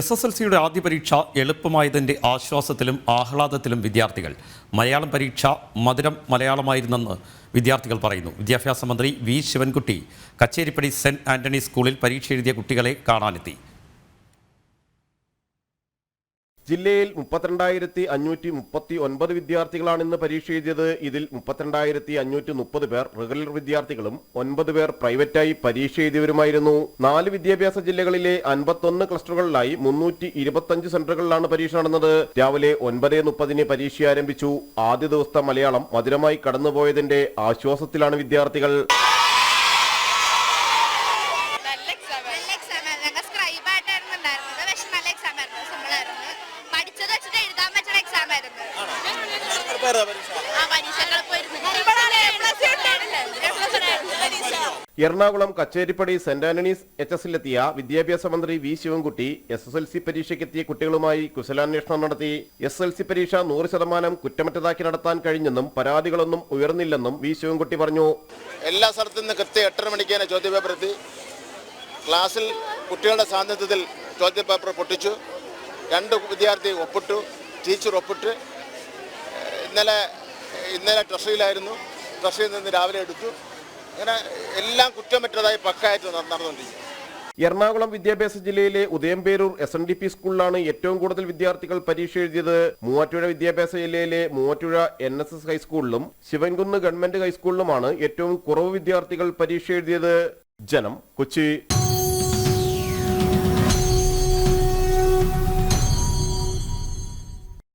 S S L സിയുടെ ആദ്യ പരീക്ഷ എളുപ്പമായതിന്റെ ആശ്വാസത്തിലും ആഹ്ലാദത്തിലും വിദ്യാർത്ഥികൾ. മലയാളം പരീക്ഷ മധുരം മലയാളമായിരുന്നെന്ന് വിദ്യാർത്ഥികൾ പറയുന്നു. വിദ്യാഭ്യാസ മന്ത്രി V Sivankutty Kacheripady Saint Antony സ്കൂളിൽ പരീക്ഷ എഴുതിയ കുട്ടികളെ കാണാനെത്തി. ജില്ലയിൽ മുപ്പത്തിരണ്ടായിരത്തി അഞ്ഞൂറ്റി മുപ്പത്തി ഒൻപത് വിദ്യാർത്ഥികളാണ് ഇന്ന് പരീക്ഷ എഴുതിയത്. ഇതിൽ മുപ്പത്തിരണ്ടായിരത്തി അഞ്ഞൂറ്റി മുപ്പത് പേർ റെഗുലർ വിദ്യാർത്ഥികളും ഒൻപത് പേർ പ്രൈവറ്റായി പരീക്ഷ എഴുതിയവരുമായിരുന്നു. നാല് വിദ്യാഭ്യാസ ജില്ലകളിലെ അൻപത്തൊന്ന് ക്ലസ്റ്ററുകളിലായി മുന്നൂറ്റി ഇരുപത്തഞ്ച് സെന്ററുകളിലാണ് പരീക്ഷ നടന്നത്. രാവിലെ ഒൻപത് മുപ്പതിന് പരീക്ഷ ആരംഭിച്ചു. ആദ്യ ദിവസത്തെ മലയാളം മധുരമായി കടന്നുപോയതിന്റെ ആശ്വാസത്തിലാണ് വിദ്യാർത്ഥികൾ. Ernakulam Kacheripady Saint Antony's H എസിലെത്തിയ വിദ്യാഭ്യാസ മന്ത്രി V Sivankutty S S L C പരീക്ഷയ്ക്കെത്തിയ കുട്ടികളുമായി കുശലാന്വേഷണം നടത്തി. എസ് എൽ സി പരീക്ഷ നൂറ് ശതമാനം കുറ്റമറ്റതാക്കി നടത്താൻ കഴിഞ്ഞെന്നും പരാതികളൊന്നും ഉയർന്നില്ലെന്നും വി ശിവൻകുട്ടി പറഞ്ഞു. എല്ലാ സ്ഥലത്തു നിന്ന് കൃത്യം എട്ടര മണിക്ക് തന്നെ ചോദ്യപേപ്പർ എത്തി. ക്ലാസ്സിൽ കുട്ടികളുടെ സാന്നിധ്യത്തിൽ ചോദ്യപേപ്പർ പൊട്ടിച്ചു. രണ്ട് വിദ്യാർത്ഥി ഒപ്പിട്ടു ടീച്ചർ ഒപ്പിട്ട് ഇന്നലെ ഇന്നലെ ട്രഷറിയിലായിരുന്നു. ട്രഷറിയിൽ നിന്ന് രാവിലെ എടുത്തു. അങ്ങനെ എല്ലാം കുറ്റമറ്റതായി പക്കായിട്ട് നട- നടന്നുകൊണ്ടിരിക്കും എറണാകുളം വിദ്യാഭ്യാസ ജില്ലയിലെ Udayamperoor S N D P സ്കൂളിലാണ് ഏറ്റവും കൂടുതൽ വിദ്യാർത്ഥികൾ പരീക്ഷ എഴുതിയത്. മൂവാറ്റുഴ വിദ്യാഭ്യാസ ജില്ലയിലെ മൂവാറ്റുഴ എൻ എസ് എസ് ഹൈസ്കൂളിലും ശിവൻകുന്ന് ഗവൺമെന്റ് ഹൈസ്കൂളിലുമാണ് ഏറ്റവും കുറവ് വിദ്യാർത്ഥികൾ പരീക്ഷ എഴുതിയത്. ജനം കൊച്ചി.